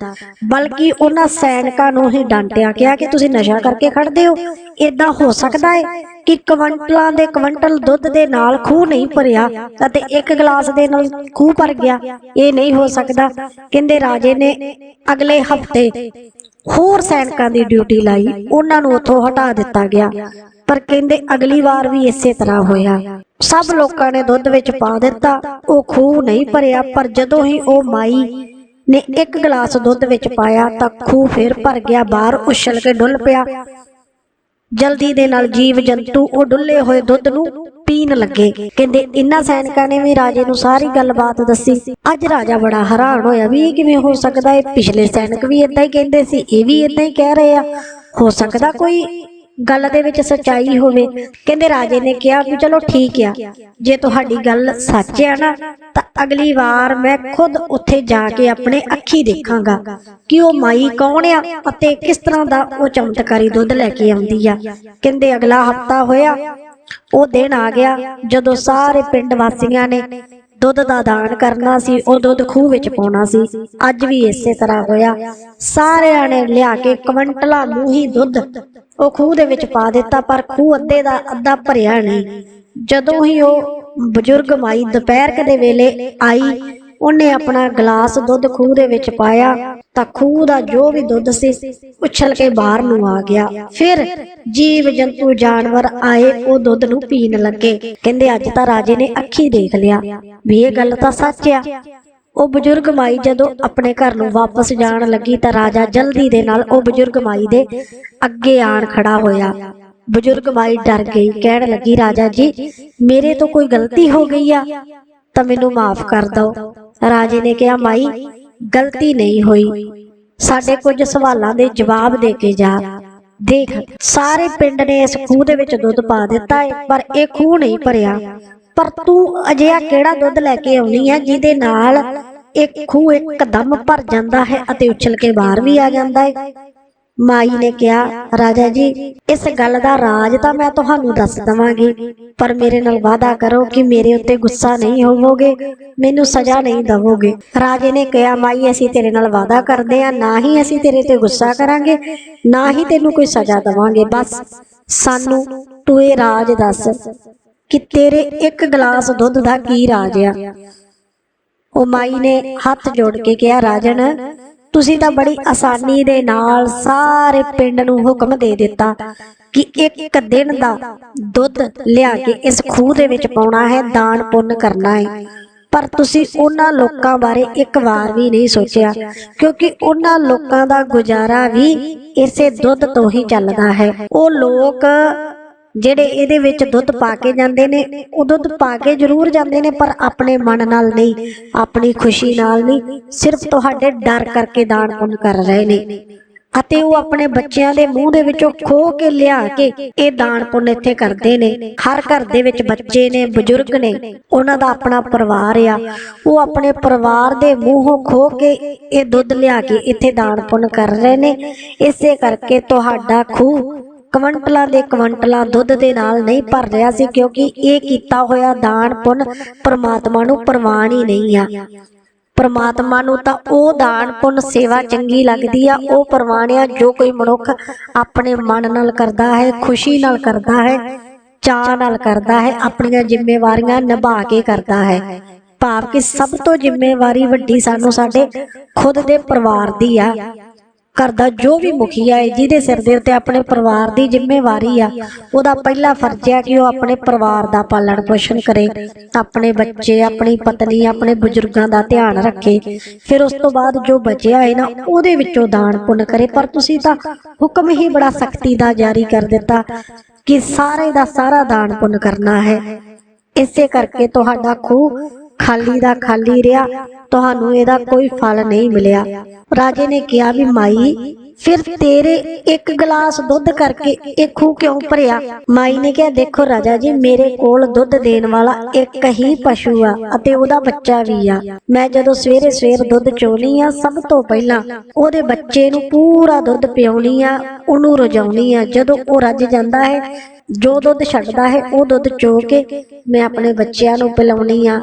ਬਲਕਿ ਉਹਨਾਂ ਸੈਨਿਕਾਂ ਨੂੰ ਹੀ ਡਾਂਟਿਆ, ਕਿਹਾ ਕਿ ਤੁਸੀਂ ਨਸ਼ਾ ਕਰਕੇ ਖੜਦੇ ਹੋ। ਇਦਾਂ ਹੋ ਸਕਦਾ ਹੈ ਕਿ ਕੁਇੰਟਲਾਂ ਦੇ ਕੁਇੰਟਲ ਦੁੱਧ ਦੇ ਨਾਲ ਖੂਹ ਨਹੀਂ ਭਰਿਆ ਅਤੇ ਇੱਕ ਗਲਾਸ ਦੇ ਨਾਲ ਖੂਹ ਭਰ ਗਿਆ। ਇਹ ਨਹੀਂ ਹੋ ਸਕਦਾ। ਕਹਿੰਦੇ ਰਾਜੇ ਨੇ ਅਗਲੇ ਹਫ਼ਤੇ ਹੋਰ ਸੈਨਿਕਾਂ ਦੀ ਡਿਊਟੀ ਲਾਈ, ਉਹਨਾਂ ਨੂੰ ਉੱਥੋਂ ਹਟਾ ਦਿੱਤਾ ਗਿਆ। ਪਰ ਕਹਿੰਦੇ ਅਗਲੀ ਵਾਰ ਵੀ ਇਸੇ ਤਰ੍ਹਾਂ ਹੋਇਆ। ਸਭ ਲੋਕਾਂ ਨੇ ਦੁੱਧ ਵਿੱਚ ਪਾ ਦਿੱਤਾ। ਉਹ ਖੂਹ ਨਹੀਂ ਭਰਿਆ, ਪਰ ਜਦੋਂ ਹੀ ਉਹ ਮਾਈ ਨੇ ਇੱਕ ਗਲਾਸ ਦੁੱਧ ਵਿੱਚ ਪਾਇਆ ਤਾਂ ਖੂਹ ਫੇਰ ਭਰ ਗਿਆ, ਬਾਹਰ ਉਛਲ ਕੇ ਡੁੱਲ ਪਿਆ। ਜਲਦੀ ਦੇ ਨਾਲ ਜੀਵ ਜੰਤੂ ਉਹ ਡੁੱਲੇ ਹੋਏ ਦੁੱਧ ਨੂੰ ਪੀਣ ਲੱਗੇ। ਕਹਿੰਦੇ, ਇਨ੍ਹਾਂ ਸੈਨਿਕਾਂ ਨੇ ਵੀ ਰਾਜੇ ਨੂੰ ਸਾਰੀ ਗੱਲਬਾਤ ਦੱਸੀ। ਅੱਜ ਰਾਜਾ ਬੜਾ ਹੈਰਾਨ ਹੋਇਆ ਵੀ ਇਹ ਕਿਵੇਂ ਹੋ ਸਕਦਾ ਹੈ? ਪਿਛਲੇ ਸੈਨਿਕ ਵੀ ਇਦਾਂ ਹੀ ਕਹਿੰਦੇ ਸੀ, ਇਹ ਵੀ ਇਦਾਂ ਹੀ ਕਹਿ ਰਹੇ ਆ। ਹੋ ਸਕਦਾ ਕੋਈ ਗੱਲ ਦੇ ਵਿੱਚ ਸੱਚਾਈ ਹੋਵੇ। ਕਹਿੰਦੇ, ਰਾਜੇ ਨੇ ਕਿਹਾ ਵੀ ਚਲੋ ਠੀਕ ਆ। ਜੇ ਤੁਹਾਡੀ ਗੱਲ ਸੱਚ ਆ ਨਾ, ਤਾਂ ਅਗਲੀ ਵਾਰ ਮੈਂ ਖੁਦ ਉੱਥੇ ਜਾ ਕੇ ਆਪਣੇ ਅੱਖੀ ਦੇਖਾਂਗਾ। ਕਿ ਉਹ ਮਾਈ ਕੌਣ ਆ ਅਤੇ ਕਿਸ ਤਰ੍ਹਾਂ ਦਾ ਉਹ ਚਮਤਕਾਰੀ ਦੁੱਧ ਲੈ ਕੇ ਆਉਂਦੀ ਆ। ਕਹਿੰਦੇ, ਅਗਲਾ ਹਫਤਾ ਹੋਇਆ। ਉਹ ਦਿਨ ਆ ਗਿਆ ਜਦੋਂ ਸਾਰੇ ਪਿੰਡ ਵਾਸੀਆਂ ਨੇ ਦੁੱਧ ਦਾ ਦਾਨ ਕਰਨਾ ਸੀ, ਉਹ ਦੁੱਧ ਖੂਹ ਵਿੱਚ ਪਾਉਣਾ ਸੀ। ਅੱਜ ਵੀ ਇਸੇ ਤਰ੍ਹਾਂ ਹੋਇਆ। ਸਾਰਿਆਂ ਨੇ ਲਿਆ ਕੇ ਕੁਇੰਟਲਾਂ ਨੂੰ ਹੀ ਦੁੱਧ ਉਹ ਖੂਹ ਦੇ ਵਿੱਚ ਪਾ ਦਿੱਤਾ, ਪਰ ਖੂਹ ਅੱਧੇ ਦਾ ਅੱਧਾ ਭਰਿਆ ਨਹੀਂ। ਜਦੋਂ ਹੀ ਉਹ ਬਜ਼ੁਰਗ ਮਾਈ ਦੁਪਹਿਰ ਦੇ ਵੇਲੇ ਆਈ ਉਹਨੇ ਆਪਣਾ ਗਲਾਸ ਦੁੱਧ ਖੂਹ ਦੇ ਵਿੱਚ ਪਾਇਆ, ਤਾਂ ਖੂਹ ਦਾ ਜੋ ਵੀ ਦੁੱਧ ਸੀ, ਉਛਲ ਕੇ ਬਾਹਰ ਨੂੰ ਆ ਗਿਆ। ਫਿਰ ਜੀਵ ਜੰਤੂ ਜਾਨਵਰ ਆਏ, ਉਹ ਦੁੱਧ ਨੂੰ ਪੀਣ ਲੱਗੇ। ਕਹਿੰਦੇ, ਅੱਜ ਤਾਂ ਰਾਜੇ ਨੇ ਅੱਖੀ ਦੇਖ ਲਿਆ। ਵੀ ਇਹ ਗੱਲ ਤਾਂ ਸੱਚ ਆ। ਉਹ ਬਜ਼ੁਰਗ ਮਾਈ ਜਦੋਂ ਆਪਣੇ ਘਰ ਨੂੰ ਵਾਪਸ ਜਾਣ ਲੱਗੀ, ਤਾਂ ਰਾਜਾ ਜਲਦੀ ਦੇ ਨਾਲ ਉਹ ਬਜ਼ੁਰਗ ਮਾਈ ਦੇ ਅੱਗੇ ਆਣ ਖੜਾ ਹੋਇਆ। ਬਜ਼ੁਰਗ ਮਾਈ ਡਰ ਗਈ। ਕਹਿਣ ਲੱਗੀ, ਰਾਜਾ ਜੀ, ਮੇਰੇ ਤੋਂ ਕੋਈ ਗਲਤੀ ਹੋ ਗਈ ਆ? ਤਾਂ ਮੈਨੂੰ ਮਾਫ ਕਰ ਦਿਓ। ਰਾਜੇ ਨੇ ਕਿਹਾ, ਮਾਈ, ਗਲਤੀ ਨਹੀਂ ਹੋਈ। ਸਾਡੇ ਕੁਝ ਸਵਾਲਾਂ ਦੇ ਜਵਾਬ ਦੇ ਕੇ ਜਾ। ਦੇਖ, ਸਾਰੇ ਪਿੰਡ ਨੇ ਇਸ ਖੂਹ ਦੇ ਵਿੱਚ ਦੁੱਧ ਪਾ ਦਿੱਤਾ ਹੈ ਪਰ ਇਹ ਖੂਹ ਨਹੀਂ ਭਰਿਆ। ਪਰ ਤੂੰ ਅਜਿਹਾ ਕਿਹੜਾ ਦੁੱਧ ਲੈ ਕੇ ਆਉਣੀ ਹੈ, ਜਿਹਦੇ ਨਾਲ ਇੱਕ ਖੂਹ ਇੱਕਦਮ ਭਰ ਜਾਂਦਾ ਹੈ ਅਤੇ ਉਛਲ ਕੇ ਬਾਹਰ ਵੀ ਆ ਜਾਂਦਾ ਹੈ ਮਾਈ ਨੇ ਕਿਹਾ, ਰਾਜਾ ਜੀ, ਇਸ ਗੱਲ ਦਾ ਰਾਜ ਤਾਂ ਮੈਂ ਤੁਹਾਨੂੰ ਦੱਸ ਦਵਾਂਗੀ, ਪਰ ਮੇਰੇ ਨਾਲ ਵਾਅਦਾ ਕਰੋ ਕਿ ਮੇਰੇ ਉੱਤੇ ਗੁੱਸਾ ਨਹੀਂ ਹੋਵੋਗੇ, ਮੈਨੂੰ ਸਜ਼ਾ ਨਹੀਂ ਦਵੋਗੇ। ਰਾਜੇ ਨੇ ਕਿਹਾ, ਮਾਈ, ਅਸੀਂ ਤੇਰੇ ਨਾਲ ਵਾਅਦਾ ਕਰਦੇ ਆ ਨਾ ਹੀ ਅਸੀਂ ਤੇਰੇ ਤੇ ਗੁੱਸਾ ਕਰਾਂਗੇ, ਨਾ ਹੀ ਤੈਨੂੰ ਕੋਈ ਸਜ਼ਾ ਦਵਾਂਗੇ। ਬਸ ਸਾਨੂੰ ਤੂੰ ਇਹ ਰਾਜ ਦੱਸ ਕਿ ਤੇਰੇ ਇੱਕ ਗਲਾਸ ਦੁੱਧ ਦਾ ਕੀ ਰਾਜ ਆ? ਉਹ ਮਾਈ ਨੇ ਹੱਥ ਜੋੜ ਕੇ ਕਿਹਾ, ਰਾਜਨ ਤੁਸੀਂ ਤਾਂ ਬੜੀ ਆਸਾਨੀ ਦੇ ਨਾਲ ਸਾਰੇ ਪਿੰਡ ਨੂੰ ਹੁਕਮ ਦੇ ਦਿੱਤਾ ਕਿ ਇੱਕ ਦਿਨ ਦਾ ਦੁੱਧ ਲਿਆ ਕੇ ਇਸ ਖੂਹ ਦੇ ਵਿੱਚ ਪਾਉਣਾ ਹੈ, ਦਾਨ ਪੁੰਨ ਕਰਨਾ ਹੈ। ਪਰ ਤੁਸੀਂ ਉਹਨਾਂ ਲੋਕਾਂ ਬਾਰੇ ਇੱਕ ਵਾਰ ਵੀ ਨਹੀਂ ਸੋਚਿਆ, ਕਿਉਂਕਿ ਉਹਨਾਂ ਲੋਕਾਂ ਦਾ ਗੁਜ਼ਾਰਾ ਵੀ ਇਸੇ ਦੁੱਧ ਤੋਂ ਹੀ ਚੱਲਦਾ ਹੈ। ਉਹ ਲੋਕ ਜਿਹੜੇ ਇਹਦੇ ਵਿੱਚ ਦੁੱਧ ਪਾ ਕੇ ਜਾਂਦੇ ਨੇ, ਉਹ ਦੁੱਧ ਪਾ ਕੇ ਜ਼ਰੂਰ ਜਾਂਦੇ ਨੇ, ਪਰ ਆਪਣੇ ਮਨ ਨਾਲ ਨਹੀਂ, ਆਪਣੀ ਖੁਸ਼ੀ ਨਾਲ ਨਹੀਂ, ਸਿਰਫ ਤੁਹਾਡੇ ਡਰ ਕਰਕੇ ਦਾਨ ਪੁੰਨ ਕਰ ਰਹੇ ਨੇ। ਅਤੇ ਉਹ ਆਪਣੇ ਬੱਚਿਆਂ ਦੇ ਮੂੰਹ ਦੇ ਵਿੱਚੋਂ ਖੋ ਕੇ ਲਿਆ ਕੇ ਇਹ ਦਾਨ ਪੁੰਨ ਇੱਥੇ ਕਰਦੇ ਨੇ। ਹਰ ਘਰ ਦੇ ਵਿੱਚ ਬੱਚੇ ਨੇ, ਬਜ਼ੁਰਗ ਨੇ, ਉਹਨਾਂ ਦਾ ਆਪਣਾ ਪਰਿਵਾਰ ਆ। ਉਹ ਆਪਣੇ ਪਰਿਵਾਰ ਦੇ ਮੂੰਹੋਂ ਖੋ ਕੇ ਇਹ ਦੁੱਧ ਲਿਆ ਕੇ ਇੱਥੇ ਦਾਨ ਪੁੰਨ ਕਰ ਰਹੇ ਨੇ। ਇਸੇ ਕਰਕੇ ਤੁਹਾਡਾ ਖੂਹ ਕਵੰਟਲਾਂ ਦੇ ਕਵੰਟਲਾਂ ਦੁੱਧ ਦੇ ਨਾਲ ਨਹੀਂ ਭਰ ਰਿਹਾ ਸੀ ਕਿਉਂਕਿ ਇਹ ਕੀਤਾ ਹੋਇਆ ਦਾਨ ਪੁੰਨ ਪ੍ਰਮਾਤਮਾ ਨੂੰ ਪ੍ਰਵਾਨ ਹੀ ਨਹੀਂ ਆ। ਪ੍ਰਮਾਤਮਾ ਨੂੰ ਤਾਂ ਉਹ ਦਾਨ ਪੁੰਨ ਸੇਵਾ ਚੰਗੀ ਲੱਗਦੀ ਆ, ਉਹ ਪ੍ਰਵਾਨ ਜੋ ਕੋਈ ਮਨੁੱਖ ਆਪਣੇ ਮਨ ਨਾਲ ਕਰਦਾ ਹੈ, ਖੁਸ਼ੀ ਨਾਲ ਕਰਦਾ ਹੈ, ਚਾਅ ਨਾਲ ਕਰਦਾ ਹੈ, ਆਪਣੀਆਂ ਜ਼ਿੰਮੇਵਾਰੀਆਂ ਨਿਭਾ ਕੇ ਕਰਦਾ ਹੈ। ਭਾਵ ਕਿ ਸਭ ਤੋਂ ਜ਼ਿੰਮੇਵਾਰੀ ਵੱਡੀ ਸਾਨੂੰ ਸਾਡੇ ਖੁਦ ਦੇ ਪਰਿਵਾਰ ਦੀ ਆ। ਘਰ ਦਾ ਜੋ ਵੀ ਮੁਖੀਆ ਹੈ ਜਿਹਦੇ ਸਿਰ ਦੇ ਉੱਤੇ ਆਪਣੇ ਪਰਿਵਾਰ ਦੀ ਜ਼ਿੰਮੇਵਾਰੀ ਆ, ਉਹਦਾ ਪਹਿਲਾ ਫਰਜ਼ ਹੈ ਕਿ ਉਹ ਆਪਣੇ ਪਰਿਵਾਰ ਦਾ ਪਾਲਣ ਪੋਸ਼ਣ ਕਰੇ, ਆਪਣੇ ਬੱਚੇ, ਆਪਣੀ ਪਤਨੀ, ਆਪਣੇ ਬਜ਼ੁਰਗਾਂ ਦਾ ਧਿਆਨ ਰੱਖੇ। ਫਿਰ ਉਸ ਤੋਂ ਬਾਅਦ ਜੋ ਬਚਿਆ ਹੈ ਨਾ, ਉਹਦੇ ਵਿੱਚੋਂ ਦਾਨ ਪੁੰਨ ਕਰੇ। ਪਰ ਤੁਸੀਂ ਤਾਂ ਹੁਕਮ ਹੀ ਬੜਾ ਸਖਤੀ ਦਾ ਜਾਰੀ ਕਰ ਦਿੱਤਾ ਕਿ ਸਾਰੇ ਦਾ ਸਾਰਾ ਦਾਨ ਪੁੰਨ ਕਰਨਾ ਹੈ। ਇਸੇ ਕਰਕੇ ਤੁਹਾਡਾ ਖੂਹ ਖਾਲੀ ਦਾ ਖਾਲੀ ਰਿਹਾ, ਤੁਹਾਨੂੰ ਇਹਦਾ ਕੋਈ ਫਲ ਨਹੀਂ ਮਿਲਿਆ। ਰਾਜੇ ਨੇ ਕਿਹਾ ਵੀ ਮਾਈ, ਫਿਰ ਤੇਰੇ ਇੱਕ ਗਲਾਸ ਦੁੱਧ ਕਰਕੇ ਇਹ ਖੂਹ ਕਿਉਂ ਭਰਿਆ? ਮਾਈ ਨੇ ਕਿਹਾ, ਦੇਖੋ ਰਾਜਾ ਜੀ, ਮੇਰੇ ਕੋਲ ਦੁੱਧ ਦੇਣ ਵਾਲਾ ਇੱਕ ਹੀ ਪਸ਼ੂ ਆ ਅਤੇ ਉਹਦਾ ਬੱਚਾ ਵੀ ਆ। ਮੈਂ ਜਦੋਂ ਸਵੇਰੇ ਸਵੇਰ ਦੁੱਧ ਚੋਣੀ ਆ, ਸਭ ਤੋਂ ਪਹਿਲਾਂ ਉਹਦੇ ਬੱਚੇ ਨੂੰ ਪੂਰਾ ਦੁੱਧ ਪਿਉਣੀ ਆ, ਉਹਨੂੰ ਰਜਾਉਣੀ ਆ। ਜਦੋਂ ਉਹ ਰੱਜ ਜਾਂਦਾ ਹੈ, ਜੋ ਦੁੱਧ ਛੱਡਦਾ ਹੈ, ਉਹ ਦੁੱਧ ਚੋ ਕੇ ਮੈਂ ਆਪਣੇ ਬੱਚਿਆਂ ਨੂੰ ਪਿਲਾਉਣੀ ਆ।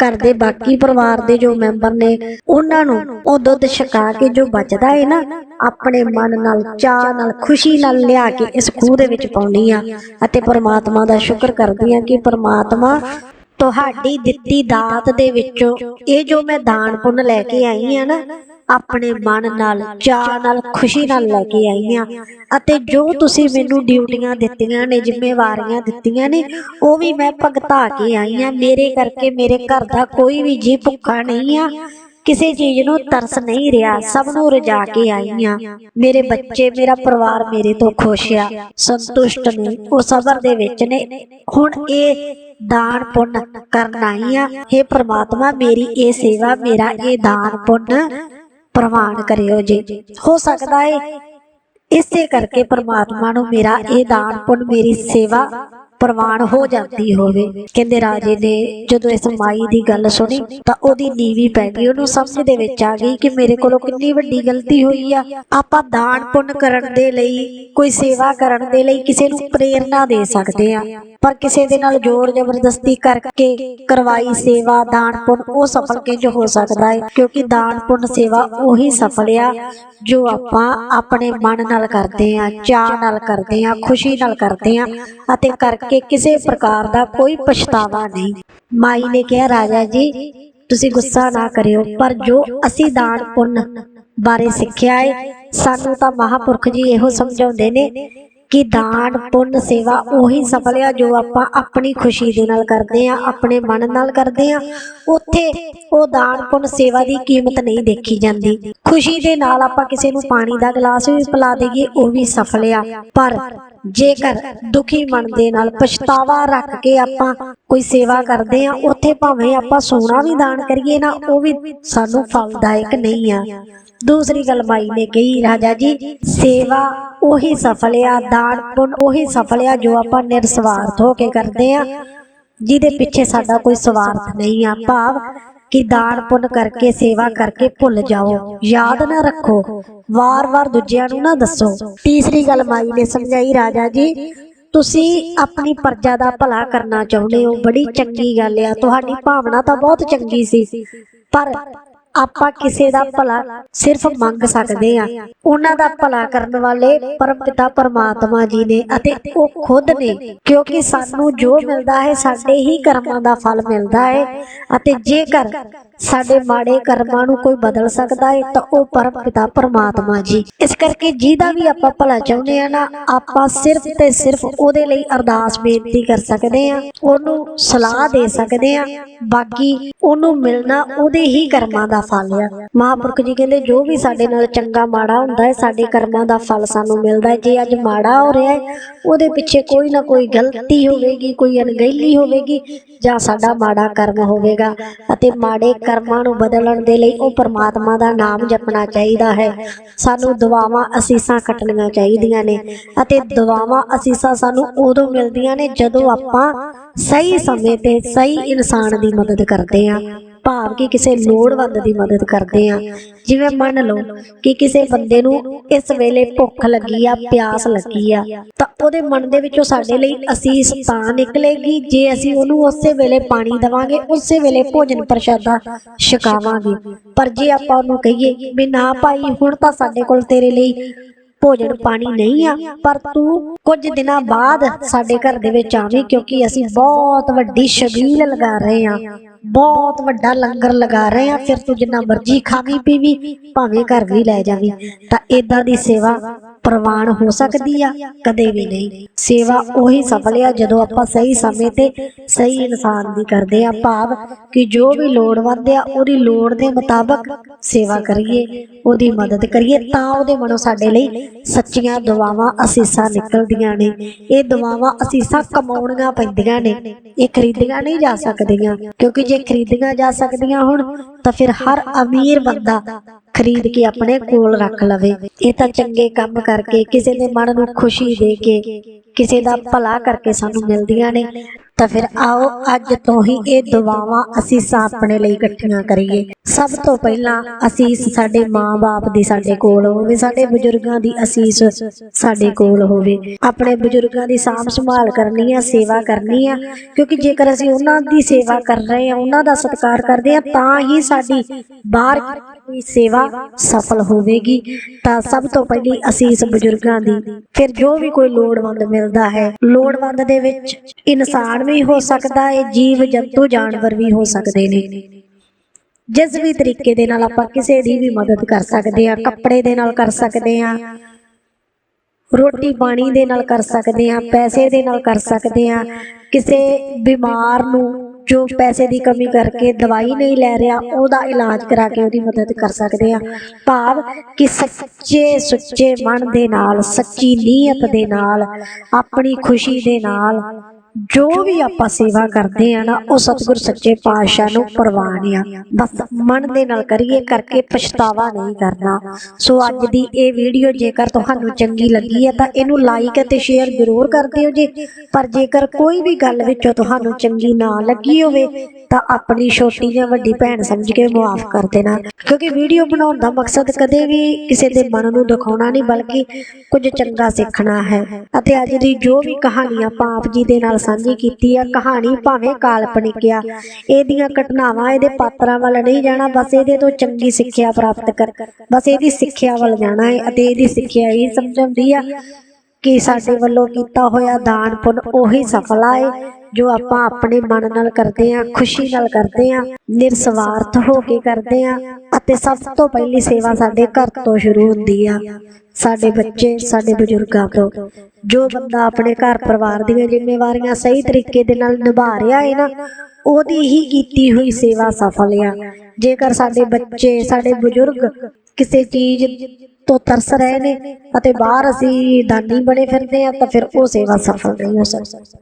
ਘਰ ਦੇ ਬਾਕੀ ਪਰਿਵਾਰ ਦੇ ਜੋ ਮੈਂਬਰ ਨੇ, ਉਹਨਾਂ ਨੂੰ ਉਹ ਦੁੱਧ ਛਕਾ ਕੇ ਜੋ ਬਚਦਾ ਹੈ ਨਾ, ਆਪਣੇ ਮਨ ਨਾਲ ਚਾਹ ਨਾਲ, ਖੁਸ਼ੀ ਨਾਲ ਲਿਆ ਕੇ ਇਸ ਖੂਹ ਦੇ ਵਿੱਚ ਪਾਉਣੀ ਆ ਅਤੇ ਪਰਮਾਤਮਾ ਦਾ ਸ਼ੁਕਰ ਕਰਦੀ ਆ ਕਿ ਪਰਮਾਤਮਾ ਤੁਹਾਡੀ ਦਿੱਤੀ ਦਾਤ ਦੇ ਵਿੱਚੋਂ ਇਹ ਜੋ ਮੈਂ ਦਾਨ ਪੁੰਨ ਲੈ ਕੇ ਆਈ ਆ ਨਾ ਆਪਣੇ ਮਨ ਨਾਲ ਚਾਹ ਨਾਲ, ਖੁਸ਼ੀ ਨਾਲ ਲੈ ਕੇ ਆਈ ਆ ਅਤੇ ਜੋ ਤੁਸੀਂ ਮੈਨੂੰ ਡਿਊਟੀਆਂ ਦਿੱਤੀਆਂ ਨੇ, ਜ਼ਿੰਮੇਵਾਰੀਆਂ ਦਿੱਤੀਆਂ ਨੇ, ਉਹ ਵੀ ਮੈਂ ਭੁਗਤਾ ਕੇ ਆਈ ਆ ਮੇਰੇ ਕਰਕੇ ਮੇਰੇ ਘਰ ਦਾ ਕੋਈ ਵੀ ਜੀ ਭੁੱਖਾ ਨਹੀਂ ਆ। ਕਿਸੇ ਚੀਜ਼ ਨੂੰ ਤਰਸ ਨਹੀਂ ਰਿਹਾ। ਸਭ ਨੂੰ ਰਜਾ ਕੇ ਆਈ ਆ ਮੇਰੇ ਬੱਚੇ, ਮੇਰਾ ਪਰਿਵਾਰ ਮੇਰੇ ਤੋਂ ਖੁਸ਼ ਆ। ਸੰਤੁਸ਼ਟ ਨੇ। ਉਹ ਸਬਰ ਦੇ ਵਿੱਚ ਨੇ। ਹੁਣ ਇਹ ਦਾਨ ਪੁੰਨ ਕਰਨ ਆਈ ਆ हे ਪ੍ਰਮਾਤਮਾ, ਮੇਰੀ ਇਹ ਸੇਵਾ, ਮੇਰਾ ਇਹ ਦਾਨ ਪੁੰਨ ਪ੍ਰਵਾਨ ਕਰਿਓ ਜੀ। ਹੋ ਸਕਦਾ ਹੈ ਇਸੇ ਕਰਕੇ ਪ੍ਰਮਾਤਮਾ ਨੂੰ ਮੇਰਾ ਇਹ ਦਾਨ ਪੁੰਨ, ਮੇਰੀ ਸੇਵਾ ਪ੍ਰਵਾਨ ਹੋ ਜਾਂਦੀ ਹੋਵੇ। ਕਹਿੰਦੇ ਰਾਜੇ ਨੇ ਜਦੋਂ ਇਸ ਮਾਈ ਦੀ ਗੱਲ ਸੁਣੀ ਤਾਂ ਉਹਦੀ ਨੀਵੀ ਪੈ ਗਈ। ਉਹਨੂੰ ਸਮਝ ਦੇ ਵਿੱਚ ਆ ਗਈ ਕਿ ਮੇਰੇ ਕੋਲੋਂ ਕਿੰਨੀ ਵੱਡੀ ਗਲਤੀ ਹੋਈ ਆ। ਆਪਾਂ ਦਾਨ ਪੁੰਨ ਕਰਨ ਦੇ ਲਈ, ਕੋਈ ਸੇਵਾ ਕਰਨ ਦੇ ਲਈ ਕਿਸੇ ਨੂੰ ਪ੍ਰੇਰਣਾ ਦੇ ਸਕਦੇ ਆ। ਪਰ ਕਿਸੇ ਦੇ ਨਾਲ ਜ਼ੋਰ ਜ਼ਬਰਦਸਤੀ ਕਰਕੇ ਕਰਵਾਈ ਸੇਵਾ, ਦਾਨ ਪੁੰਨ, ਉਹ ਸਫਲ ਕਿੰਜ ਹੋ ਸਕਦਾ ਹੈ ਕਿਉਂਕਿ ਦਾਨ ਪੁੰਨ ਸੇਵਾ ਉਹੀ ਸਫਲ ਆ ਜੋ ਆਪਾਂ ਆਪਣੇ ਮਨ ਨਾਲ ਕਰਦੇ ਆ ਚਾਹ ਨਾਲ ਕਰਦੇ ਆ, ਖੁਸ਼ੀ ਨਾਲ ਕਰਦੇ ਆ ਅਤੇ ਕਰਕੇ ਕਿਸੇ ਪ੍ਰਕਾਰ ਦਾ ਕੋਈ ਪਛਤਾਵਾ ਨਹੀਂ। ਮਾਈ ਨੇ ਕਿਹਾ, ਰਾਜਾ ਜੀ, ਤੁਸੀਂ ਗੁੱਸਾ ਨਾ ਕਰਿਓ, ਪਰ ਜੋ ਅਸੀਂ ਦਾਨ ਪੁੰਨ ਬਾਰੇ ਸਿੱਖਿਆ ਹੈ ਸਾਨੂੰ ਤਾਂ ਮਹਾਪੁਰਖ ਜੀ ਇਹੋ ਸਮਝਾਉਂਦੇ ਨੇ ਕਿ ਦਾਨ, ਪੁੰਨ, ਸੇਵਾ ਉਹੀ ਸਫਲ ਆ ਜੋ ਆਪਾਂ ਆਪਣੀ ਖੁਸ਼ੀ ਦੇ ਨਾਲ ਕਰਦੇ ਆ, ਆਪਣੇ ਮਨ ਨਾਲ ਕਰਦੇ ਆ। ਉੱਥੇ ਉਹ ਦਾਨ, ਪੁੰਨ, ਸੇਵਾ ਦੀ ਕੀਮਤ ਨਹੀਂ ਦੇਖੀ ਜਾਂਦੀ। ਖੁਸ਼ੀ ਦੇ ਨਾਲ ਆਪਾਂ ਕਿਸੇ ਨੂੰ ਪਾਣੀ ਦਾ ਗਲਾਸ ਵੀ ਪਿਲਾ ਦੇਈਏ, ਉਹ ਵੀ ਸਫਲ ਆ। ਪਰ ਜੇਕਰ ਦੁਖੀ ਮਨ ਦੇ ਨਾਲ ਪਛਤਾਵਾ ਰੱਖ ਕੇ ਆਪਾਂ ਕੋਈ ਸੇਵਾ ਕਰਦੇ ਆ ਉੱਥੇ ਭਾਵੇਂ ਆਪਾਂ ਸੋਨਾ ਵੀ ਦਾਨ ਕਰੀਏ ਨਾ, ਉਹ ਵੀ ਸਾਨੂੰ ਫਲਦਾਇਕ ਨਹੀਂ ਆ। ਦੂਸਰੀ ਗੱਲ ਮਾਈ ਨੇ ਕਹੀ, ਰਾਜਾ ਜੀ, ਸੇਵਾ ਉਹੀ ਸਫਲ ਆ, ਦਾਨ ਪੁੰਨ ਉਹੀ ਸਫਲ ਆ ਜੋ ਆਪਾਂ ਨਿਰਸਵਾਰਥ ਹੋ ਕੇ ਕਰਦੇ ਆ ਜਿਹਦੇ ਪਿੱਛੇ ਸਾਡਾ ਕੋਈ ਸਵਾਰਥ ਨਹੀਂ ਆ। ਭਾਵ ਕਿ ਦਾਨ ਪੁੰਨ ਕਰਕੇ, ਸੇਵਾ ਕਰਕੇ ਭੁੱਲ ਜਾਓ। ਯਾਦ ਨਾ ਰੱਖੋ। ਵਾਰ-ਵਾਰ ਦੂਜਿਆਂ ਨੂੰ ਨਾ ਦੱਸੋ। ਤੀਸਰੀ ਗੱਲ ਮਾਈ ਨੇ ਸਮਝਾਈ, ਰਾਜਾ ਜੀ, ਤੁਸੀਂ ਆਪਣੀ ਪਰਜਾ ਦਾ ਭਲਾ ਕਰਨਾ ਚਾਹੁੰਦੇ ਹੋ। ਬੜੀ ਚੰਗੀ ਗੱਲ ਆ। ਤੁਹਾਡੀ ਭਾਵਨਾ ਤਾਂ ਬਹੁਤ ਚੰਗੀ ਸੀ। ਪਰ ਆਪਾਂ ਕਿਸੇ ਦਾ ਭਲਾ ਸਿਰਫ ਮੰਗ ਸਕਦੇ ਆ ਉਹਨਾਂ ਦਾ ਭਲਾ ਕਰਨ ਵਾਲੇ ਪਰਮਪਿਤਾ ਪਰਮਾਤਮਾ ਜੀ ਨੇ ਅਤੇ ਉਹ ਖੁਦ ਨੇ, ਕਿਉਂਕਿ ਸਾਨੂੰ ਜੋ ਮਿਲਦਾ ਹੈ, ਸਾਡੇ ਹੀ ਕਰਮਾਂ ਦਾ ਫਲ ਮਿਲਦਾ ਹੈ ਅਤੇ ਜੇਕਰ ਸਾਡੇ ਮਾੜੇ ਕਰਮਾਂ ਨੂੰ ਕੋਈ ਬਦਲ ਸਕਦਾ ਹੈ ਤਾਂ ਉਹ ਪਰਮ ਪਿਤਾ ਪਰਮਾਤਮਾ ਜੀ। ਇਸ ਕਰਕੇ ਜਿਹਦਾ ਵੀ ਆਪਾਂ ਭਲਾ ਚਾਹੁੰਦੇ ਆ ਨਾ, ਆਪਾਂ ਸਿਰਫ ਤੇ ਸਿਰਫ ਉਹਦੇ ਲਈ ਅਰਦਾਸ ਬੇਨਤੀ ਕਰ ਸਕਦੇ ਆ। ਉਹਨੂੰ ਸਲਾਹ ਦੇ ਸਕਦੇ ਆ। ਬਾਕੀ ਉਹਨੂੰ ਮਿਲਣਾ ਉਹਦੇ ਹੀ ਕਰਮਾਂ ਦਾ ਫਲ ਆ। ਮਹਾਂਪੁਰਖ ਜੀ ਕਹਿੰਦੇ, ਜੋ ਵੀ ਸਾਡੇ ਨਾਲ ਚੰਗਾ ਮਾੜਾ ਹੁੰਦਾ ਹੈ ਸਾਡੇ ਕਰਮਾਂ ਦਾ ਫਲ ਸਾਨੂੰ ਮਿਲਦਾ ਹੈ ਜੇ ਅੱਜ ਮਾੜਾ ਹੋ ਰਿਹਾ ਹੈ ਉਹਦੇ ਪਿੱਛੇ ਕੋਈ ਨਾ ਕੋਈ ਗਲਤੀ ਹੋਵੇਗੀ, ਕੋਈ ਅਣਗਹਿਲੀ ਹੋਵੇਗੀ, ਜਾਂ ਸਾਡਾ ਮਾੜਾ ਕਰਮ ਹੋਵੇਗਾ। ਅਤੇ ਮਾੜੇ ਕਰਮਾਂ ਨੂੰ ਬਦਲਣ ਦੇ ਲਈ ਉਹ ਪਰਮਾਤਮਾ ਦਾ ਨਾਮ ਜਪਣਾ ਚਾਹੀਦਾ ਹੈ। ਸਾਨੂੰ ਦੁਆਵਾਂ, ਅਸੀਸਾਂ ਕੱਟਣੀਆਂ ਚਾਹੀਦੀਆਂ ਨੇ ਅਤੇ ਦੁਆਵਾਂ, ਅਸੀਸਾਂ ਸਾਨੂੰ ਉਦੋਂ ਮਿਲਦੀਆਂ ਨੇ ਜਦੋਂ ਆਪਾਂ ਸਹੀ ਸਮੇਂ ਤੇ ਸਹੀ ਇਨਸਾਨ ਦੀ ਮਦਦ ਕਰਦੇ ਹਾਂ। ਭਾਵ ਕਿ ਕਿਸੇ ਲੋੜਵੰਦ ਦੀ ਮਦਦ ਕਰਦੇ ਆ ਜਿਵੇਂ ਮੰਨ ਲਓ ਕਿ ਕਿਸੇ ਬੰਦੇ ਨੂੰ ਇਸ ਵੇਲੇ ਭੁੱਖ ਲੱਗੀ ਆ, ਪਿਆਸ ਲੱਗੀ ਆ, ਤਾਂ ਉਹਦੇ ਮਨ ਦੇ ਵਿੱਚੋਂ ਸਾਡੇ ਲਈ ਅਸੀਸ ਤਾਂ ਨਿਕਲੇਗੀ ਜੇ ਅਸੀਂ ਉਹਨੂੰ ਉਸੇ ਵੇਲੇ ਪਾਣੀ ਦਵਾਂਗੇ, ਉਸੇ ਵੇਲੇ ਭੋਜਨ ਪ੍ਰਸ਼ਾਦਾ ਛਕਾਵਾਂਗੇ। ਪਰ ਜੇ ਆਪਾਂ ਉਹਨੂੰ ਕਹੀਏ ਵੀ ਨਾ ਭਾਈ, ਹੁਣ ਤਾਂ ਸਾਡੇ ਕੋਲ ਤੇਰੇ ਲਈ ਭੋਜਨ ਪਾਣੀ ਨਹੀਂ ਆ, ਪਰ ਤੂੰ ਕੁਝ ਦਿਨਾਂ ਬਾਅਦ ਸਾਡੇ ਘਰ ਦੇ ਵਿੱਚ ਆਵੀਂ, ਕਿਉਂਕਿ ਅਸੀਂ ਬਹੁਤ ਵੱਡੀ ਛਬੀਲ ਲਗਾ ਰਹੇ ਆ ਬਹੁਤ ਵੱਡਾ ਲੰਗਰ ਲਗਾ ਰਹੇ ਆ ਫਿਰ ਤੂੰ ਜਿੰਨਾ ਮਰਜ਼ੀ ਖਾਵੀ ਪੀਵੀ, ਭਾਵੇਂ ਘਰ ਵੀ ਲੈ ਜਾਵੀਂ। ਤਾਂ ਇਦਾਂ ਦੀ ਸੇਵਾ ਪ੍ਰਵਾਨ ਹੋ ਸਕਦੀ ਆ, ਕਦੇ ਵੀ ਨਹੀਂ। ਸੇਵਾ ਉਹੀ ਸਫਲ ਆ ਜਦੋਂ ਆਪਾਂ ਸਹੀ ਸਮੇਂ ਤੇ ਸਹੀ ਇਨਸਾਨ ਦੀ ਕਰਦੇ ਆ ਭਾਵ ਕਿ ਜੋ ਵੀ ਲੋੜਵੰਦ ਆ, ਉਹਦੀ ਲੋੜ ਦੇ ਮੁਤਾਬਕ ਸੇਵਾ ਕਰੀਏ, ਉਹਦੀ ਮਦਦ ਕਰੀਏ, ਤਾਂ ਉਹਦੇ ਮਨੋਂ ਸਾਡੇ ਲਈ ਸੱਚੀਆਂ ਦੁਆਵਾਂ ਅਸੀਸਾਂ ਨਿਕਲਦੀਆਂ ਨੇ। ਇਹ ਦੁਆਵਾਂ ਅਸੀਸਾਂ ਕਮਾਉਣੀਆਂ ਪੈਂਦੀਆਂ ਨੇ, ਇਹ ਖਰੀਦੀਆਂ ਨਹੀਂ ਜਾ ਸਕਦੀਆਂ। ਕਿਉਂਕਿ ਜੇ ਖਰੀਦੀਆਂ ਜਾ ਸਕਦੀਆਂ ਹੁਣ, ਤਾਂ ਫਿਰ ਹਰ ਅਮੀਰ ਬੰਦਾ ਖਰੀਦ ਕੇ ਆਪਣੇ ਕੋਲ ਰੱਖ ਲਵੇ। ਇਹ ਤਾਂ ਚੰਗੇ ਕੰਮ ਕਰਕੇ ਕਿਸੇ ਦੇ ਮਨ ਨੂੰ ਖੁਸ਼ੀ ਦੇ ਕੇ, ਕਿਸੇ ਦਾ ਭਲਾ ਕਰਕੇ ਸਾਨੂੰ ਮਿਲਦੀਆਂ ਨੇ। ਤਾਂ ਫਿਰ ਆਓ ਅੱਜ ਤੋਂ ਹੀ ਇਹ ਦੁਆਵਾਂ ਅਸੀਂ ਆਪਣੇ ਲਈ ਇਕੱਠੀਆਂ ਕਰੀਏ। ਸਭ ਤੋਂ ਪਹਿਲਾਂ ਅਸੀਸ ਸਾਡੇ ਮਾਂ-ਬਾਪ ਦੀ ਸਾਡੇ ਕੋਲ ਹੋਵੇ, ਸਾਡੇ ਬਜ਼ੁਰਗਾਂ ਦੀ ਅਸੀਸ ਸਾਡੇ ਕੋਲ ਹੋਵੇ। ਆਪਣੇ ਬਜ਼ੁਰਗਾਂ ਦੀ ਸਾਂਭ ਸੰਭਾਲ ਕਰਨੀ ਆ, ਸੇਵਾ ਕਰਨੀ ਆ, ਕਿਉਂਕਿ ਜੇਕਰ ਅਸੀਂ ਉਹਨਾਂ ਦੀ ਸੇਵਾ ਕਰ ਰਹੇ ਆ, ਉਹਨਾਂ ਦਾ ਸਤਿਕਾਰ ਕਰਦੇ ਆ, ਤਾਂ ਹੀ ਸਾਡੀ ਬਾਹਰ ਦੀ ਸੇਵਾ ਸਫਲ ਹੋਵੇਗੀ। ਤਾਂ ਸਭ ਤੋਂ ਪਹਿਲੀ ਅਸੀਸ ਬਜ਼ੁਰਗਾਂ ਦੀ, ਫਿਰ ਜੋ ਵੀ ਕੋਈ ਲੋੜਵੰਦ ਮਿਲਦਾ ਹੈ, ਲੋੜਵੰਦ ਦੇ ਵਿੱਚ ਇਨਸਾਨ ਵੀ ਹੋ ਸਕਦਾ ਹੈ, ਜੀਵ ਜੰਤੂ ਜਾਨਵਰ ਵੀ ਹੋ ਸਕਦੇ ਨੇ। ਜਿਸ ਵੀ ਤਰੀਕੇ ਦੇ ਨਾਲ ਆਪਾਂ ਕਿਸੇ ਦੀ ਵੀ ਮਦਦ ਕਰ ਸਕਦੇ ਆ ਕੱਪੜੇ ਦੇ ਨਾਲ ਕਰ ਸਕਦੇ ਆ ਰੋਟੀ ਪਾਣੀ ਦੇ ਨਾਲ ਕਰ ਸਕਦੇ ਆ ਪੈਸੇ ਦੇ ਨਾਲ ਕਰ ਸਕਦੇ ਆ ਕਿਸੇ ਬਿਮਾਰ ਨੂੰ ਜੋ ਪੈਸੇ ਦੀ ਕਮੀ ਕਰਕੇ ਦਵਾਈ ਨਹੀਂ ਲੈ ਰਿਹਾ, ਉਹਦਾ ਇਲਾਜ ਕਰਾ ਕੇ ਉਹਦੀ ਮਦਦ ਕਰ ਸਕਦੇ ਆ ਭਾਵ ਕਿ ਸੱਚੇ ਸੁੱਚੇ ਮਨ ਦੇ ਨਾਲ, ਸੱਚੀ ਨੀਅਤ ਦੇ ਨਾਲ, ਆਪਣੀ ਖੁਸ਼ੀ ਦੇ ਨਾਲ ਜੋ ਵੀ ਆਪਾਂ ਸੇਵਾ ਕਰਦੇ ਆ ਨਾ, ਉਹ ਸਤਿਗੁਰ ਸੱਚੇ ਪਾਤਸ਼ਾਹ ਨੂੰ ਪ੍ਰਵਾਨ ਆ। ਬਸ ਮਨ ਦੇ ਨਾਲ ਕਰੀਏ, ਕਰਕੇ ਪਛਤਾਵਾ ਨਹੀਂ ਕਰਨਾ। ਸੋ ਅੱਜ ਦੀ ਇਹ ਵੀਡੀਓ ਜੇਕਰ ਤੁਹਾਨੂੰ ਚੰਗੀ ਲੱਗੀ ਹੈ ਤਾਂ ਇਹਨੂੰ ਲਾਈਕ ਅਤੇ ਸ਼ੇਅਰ ਜ਼ਰੂਰ ਕਰ ਦਿਓ ਜੀ। ਪਰ ਜੇਕਰ ਕੋਈ ਵੀ ਗੱਲ ਵਿੱਚੋਂ ਤੁਹਾਨੂੰ ਚੰਗੀ ਨਾ ਲੱਗੀ ਹੋਵੇ, ਤਾਂ ਆਪਣੀ ਛੋਟੀ ਜਾਂ ਵੱਡੀ ਭੈਣ ਸਮਝ ਕੇ ਮਾਫ ਕਰ ਦੇਣਾ। ਕਿਉਂਕਿ ਵੀਡੀਓ ਬਣਾਉਣ ਦਾ ਮਕਸਦ ਕਦੇ ਵੀ ਕਿਸੇ ਦੇ ਮਨ ਨੂੰ ਦਿਖਾਉਣਾ ਨਹੀਂ, ਬਲਕਿ ਕੁਝ ਚੰਗਾ ਸਿੱਖਣਾ ਹੈ। ਅਤੇ ਅੱਜ ਦੀ ਜੋ ਵੀ ਕਹਾਣੀ ਆਪਾਂ ਆਪ ਜੀ ਦੇ ਨਾਲ ਸਾਂਝੀ ਕੀਤੀ ਆ, ਕਹਾਣੀ ਭਾਵੇਂ ਕਾਲਪਨਿਕ ਆ। ਇਹਦੀਆਂ ਘਟਨਾਵਾਂ ਇਹਦੇ ਪਾਤਰਾਂ ਵੱਲ ਨਹੀਂ ਜਾਣਾ, ਬਸ ਇਹਦੇ ਤੋਂ ਚੰਗੀ ਸਿੱਖਿਆ ਪ੍ਰਾਪਤ ਕਰ। ਬਸ ਇਹਦੀ ਸਿੱਖਿਆ ਵੱਲ ਜਾਣਾ ਹੈ ਅਤੇ ਇਹਦੀ ਸਿੱਖਿਆ ਇਹ ਸਮਝਾਉਂਦੀ ਆ। ਕਿ ਸਾਡੇ ਵੱਲੋਂ ਕੀਤਾ ਹੋਇਆ ਦਾਨ ਪੁੰਨ ਉਹੀ ਸਫਲ ਆਏ, ਜੋ ਆਪਾਂ ਆਪਣੇ ਮਨ ਨਾਲ ਕਰਦੇ ਆ ਖੁਸ਼ੀ ਨਾਲ ਕਰਦੇ ਆ ਨਿਰਸਵਾਰਥ ਹੋ ਕੇ ਕਰਦੇ ਆ ਅਤੇ ਸਭ ਤੋਂ ਪਹਿਲੀ ਸੇਵਾ ਸਾਡੇ ਘਰ ਤੋਂ ਸ਼ੁਰੂ ਹੁੰਦੀ ਆ। ਸਾਡੇ ਬੱਚੇ, ਸਾਡੇ ਬਜ਼ੁਰਗਾਂ ਤੋਂ, ਜੋ ਬੰਦਾ ਆਪਣੇ ਘਰ ਪਰਿਵਾਰ ਦੀਆਂ ਜ਼ਿੰਮੇਵਾਰੀਆਂ ਸਹੀ ਤਰੀਕੇ ਦੇ ਨਾਲ ਨਿਭਾ ਰਿਹਾ ਹੈ ਨਾ, ਉਹਦੀ ਹੀ ਕੀਤੀ ਹੋਈ ਸੇਵਾ ਸਫਲ ਆ। ਜੇਕਰ ਸਾਡੇ ਬੱਚੇ, ਸਾਡੇ ਬਜ਼ੁਰਗ ਕਿਸੇ ਚੀਜ਼ ਤੋਂ ਤਰਸ ਰਹੇ ਨੇ ਅਤੇ ਬਾਹਰ ਅਸੀਂ ਦਾਨੀ ਬਣੇ ਫਿਰਦੇ ਆ ਤਾਂ ਫਿਰ ਉਹ ਸੇਵਾ ਸਫਲ ਨਹੀਂ ਹੋ ਸਕਦੀ।